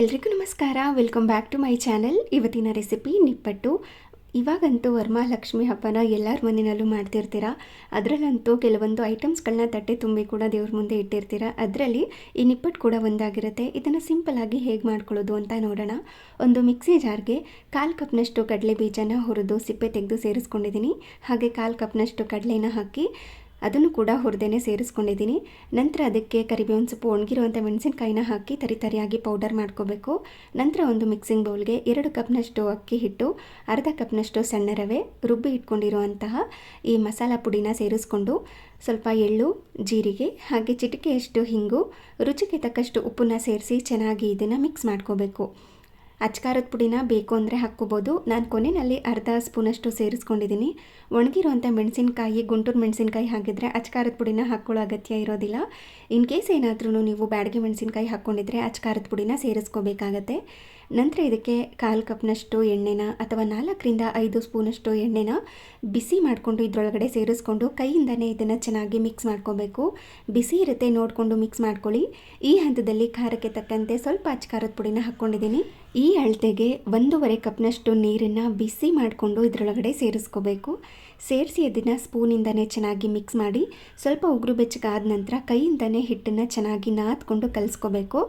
ಎಲ್ರಿಗೂ ನಮಸ್ಕಾರ. Welcome back to my channel ಇವತ್ತಿನ ರೆಸಿಪಿ ನಿಪ್ಪಟ್ಟು. ಇವಾಗಂತೂ ವರಮಹಾಲಕ್ಷ್ಮಿ ಹಬ್ಬನ ಎಲ್ಲರ ಮನೆಯಲ್ಲೂ ಮಾಡ್ತಿರ್ತೀರ? ಅದರಲ್ಲಂತೂ ಕೆಲವೊಂದು ಐಟಮ್ಸ್ಗಳನ್ನ ತಟ್ಟೆ ತುಂಬಿ ಕೂಡ ದೇವ್ರ ಮುಂದೆ ಇಟ್ಟಿರ್ತೀರ? ಅದರಲ್ಲಿ ಈ ನಿಪ್ಪಟ್ಟು ಕೂಡ ಒಂದಾಗಿರುತ್ತೆ. ಇದನ್ನು ಸಿಂಪಲ್ಲಾಗಿ ಹೇಗೆ ಮಾಡ್ಕೊಳ್ಳೋದು ಅಂತ ನೋಡೋಣ. ಒಂದು ಮಿಕ್ಸಿ ಜಾರ್ಗೆ ಕಾಲು ಕಪ್ನಷ್ಟು ಕಡಲೆ ಬೀಜನ ಹುರಿದು ಸಿಪ್ಪೆ ತೆಗೆದು ಸೇರಿಸ್ಕೊಂಡಿದ್ದೀನಿ ಹಾಗೆ ಕಾಲು ಕಪ್ನಷ್ಟು ಕಡಲೆನ ಹಾಕಿ ಅದನ್ನು ಕೂಡ ಹುರಿದೇನೆ ಸೇರಿಸ್ಕೊಂಡಿದ್ದೀನಿ. ನಂತರ ಅದಕ್ಕೆ ಕರಿಬೇವಿನ ಸೊಪ್ಪು ಒಣಗಿರುವಂಥ ಮೆಣಸಿನ್ಕಾಯಿನ ಹಾಕಿ ತರಿ ತರಿಯಾಗಿ ಪೌಡರ್ ಮಾಡ್ಕೋಬೇಕು. ನಂತರ ಒಂದು ಮಿಕ್ಸಿಂಗ್ ಬೌಲ್ಗೆ ಎರಡು ಕಪ್ನಷ್ಟು ಅಕ್ಕಿ ಹಿಟ್ಟು, ಅರ್ಧ ಕಪ್ನಷ್ಟು ಸಣ್ಣ ರವೆ, ರುಬ್ಬಿ ಇಟ್ಕೊಂಡಿರುವಂತಹ ಈ ಮಸಾಲ ಪುಡಿನ ಸೇರಿಸ್ಕೊಂಡು ಸ್ವಲ್ಪ ಎಳ್ಳು, ಜೀರಿಗೆ ಹಾಗೆ ಚಿಟಿಕೆಯಷ್ಟು ಹಿಂಗು, ರುಚಿಗೆ ತಕ್ಕಷ್ಟು ಉಪ್ಪನ್ನ ಸೇರಿಸಿ ಚೆನ್ನಾಗಿ ಇದನ್ನು ಮಿಕ್ಸ್ ಮಾಡ್ಕೋಬೇಕು. ಅಚ್ಕಾರದ ಪುಡಿನ ಬೇಕು ಅಂದರೆ ಹಾಕ್ಕೋಬೋದು. ನಾನು ಕೊನೆಯಲ್ಲಿ ಅರ್ಧ ಸ್ಪೂನಷ್ಟು ಸೇರಿಸ್ಕೊಂಡಿದ್ದೀನಿ ಒಣಗಿರುವಂಥ ಮೆಣಸಿನ್ಕಾಯಿ, ಗುಂಟೂರು ಮೆಣಸಿನ್ಕಾಯಿ ಹಾಕಿದರೆ ಅಚ್ಕಾರದ ಪುಡಿನ ಹಾಕ್ಕೊಳ್ಳೋ ಅಗತ್ಯ ಇರೋದಿಲ್ಲ. ಇನ್ ಕೇಸ್ ಏನಾದರೂ ನೀವು ಬ್ಯಾಡಿಗೆ ಮೆಣಸಿನ್ಕಾಯಿ ಹಾಕ್ಕೊಂಡಿದ್ರೆ ಅಚ್ಕಾರದ ಪುಡಿನ ಸೇರಿಸ್ಕೋಬೇಕಾಗತ್ತೆ. ನಂತರ ಇದಕ್ಕೆ ಕಾಲು ಕಪ್ನಷ್ಟು ಎಣ್ಣೆನ ಅಥವಾ ನಾಲ್ಕರಿಂದ ಐದು ಸ್ಪೂನಷ್ಟು ಎಣ್ಣೆನ ಬಿಸಿ ಮಾಡಿಕೊಂಡು ಇದರೊಳಗಡೆ ಸೇರಿಸ್ಕೊಂಡು ಕೈಯಿಂದನೇ ಇದನ್ನು ಚೆನ್ನಾಗಿ ಮಿಕ್ಸ್ ಮಾಡ್ಕೋಬೇಕು. ಬಿಸಿ ಇರುತ್ತೆ ನೋಡಿಕೊಂಡು ಮಿಕ್ಸ್ ಮಾಡ್ಕೊಳ್ಳಿ. ಈ ಹಂತದಲ್ಲಿ ಖಾರಕ್ಕೆ ತಕ್ಕಂತೆ ಸ್ವಲ್ಪ ಅಚ್ಕಾರದ ಪುಡಿನ ಹಾಕ್ಕೊಂಡಿದ್ದೀನಿ ಈ ಅಳತೆಗೆ ಒಂದೂವರೆ ಕಪ್ನಷ್ಟು ನೀರನ್ನು ಬಿಸಿ ಮಾಡಿಕೊಂಡು ಇದರೊಳಗಡೆ ಸೇರಿಸ್ಕೋಬೇಕು. ಸೇರಿಸಿ ಅದನ್ನು ಸ್ಪೂನಿಂದನೇ ಚೆನ್ನಾಗಿ ಮಿಕ್ಸ್ ಮಾಡಿ, ಸ್ವಲ್ಪ ಉಗುರು ಬೆಚ್ಚಗಾದ ನಂತರ ಕೈಯಿಂದನೇ ಹಿಟ್ಟನ್ನು ಚೆನ್ನಾಗಿ ನಾದ್ಕೊಂಡು ಕಲಿಸ್ಕೋಬೇಕು.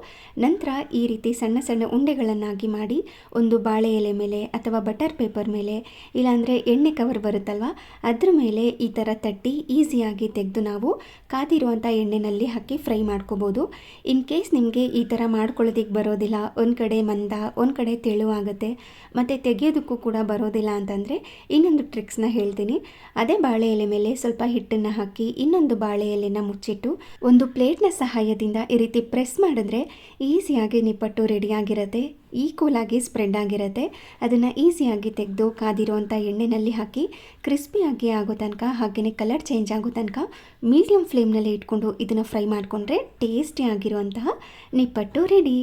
ನಂತರ ಈ ರೀತಿ ಸಣ್ಣ ಸಣ್ಣ ಉಂಡೆಗಳನ್ನಾಗಿ ಮಾಡಿ, ಒಂದು ಬಾಳೆ ಎಲೆ ಮೇಲೆ ಅಥವಾ ಬಟರ್ ಪೇಪರ್ ಮೇಲೆ, ಇಲ್ಲಾಂದರೆ ಎಣ್ಣೆ ಕವರ್ ಬರುತ್ತಲ್ವ, ಅದ್ರ ಮೇಲೆ ಈ ಥರ ತಟ್ಟಿ ಈಸಿಯಾಗಿ ತೆಗೆದು ನಾವು ಕಾದಿರುವಂಥ ಎಣ್ಣೆನಲ್ಲಿ ಹಾಕಿ ಫ್ರೈ ಮಾಡ್ಕೋಬೋದು. ಇನ್ ಕೇಸ್ ನಿಮಗೆ ಈ ಥರ ಮಾಡ್ಕೊಳ್ಳೋದಕ್ಕೆ ಬರೋದಿಲ್ಲ, ಒಂದು ಕಡೆ ಮಂದ, ಒಂದು ಕಡೆ ತೆಳುವಾಗುತ್ತೆ, ಮತ್ತು ತೆಗೆಯೋದಕ್ಕೂ ಕೂಡ ಬರೋದಿಲ್ಲ ಅಂತಂದರೆ ಇನ್ನೊಂದು ಟ್ರಿಕ್ಸ್ನ ಹೇಳ್ತೀನಿ. ಅದೇ ಬಾಳೆ ಎಲೆ ಮೇಲೆ ಸ್ವಲ್ಪ ಹಿಟ್ಟನ್ನು ಹಾಕಿ, ಇನ್ನೊಂದು ಬಾಳೆ ಎಲೆನ ಮುಚ್ಚಿಟ್ಟು ಒಂದು ಪ್ಲೇಟ್ನ ಸಹಾಯದಿಂದ ಈ ರೀತಿ ಪ್ರೆಸ್ ಮಾಡಿದ್ರೆ ಈಸಿಯಾಗಿ ನಿಪ್ಪಟ್ಟು ರೆಡಿಯಾಗಿರುತ್ತೆ ಈಕ್ವಲಾಗಿ ಸ್ಪ್ರೆಡ್ ಆಗಿರುತ್ತೆ. ಅದನ್ನು ಈಸಿಯಾಗಿ ತೆಗೆದು ಕಾದಿರುವಂಥ ಎಣ್ಣೆನಲ್ಲಿ ಹಾಕಿ ಕ್ರಿಸ್ಪಿಯಾಗಿ ಆಗೋ ತನಕ ಹಾಗೆಯೇ ಕಲರ್ ಚೇಂಜ್ ಆಗೋ ತನಕ ಮೀಡಿಯಂ ಫ್ಲೇಮ್ನಲ್ಲಿ ಇಟ್ಕೊಂಡು ಇದನ್ನು ಫ್ರೈ ಮಾಡಿಕೊಂಡ್ರೆ ಟೇಸ್ಟಿ ಆಗಿರುವಂತಹ ನಿಪ್ಪಟ್ಟು ರೆಡಿ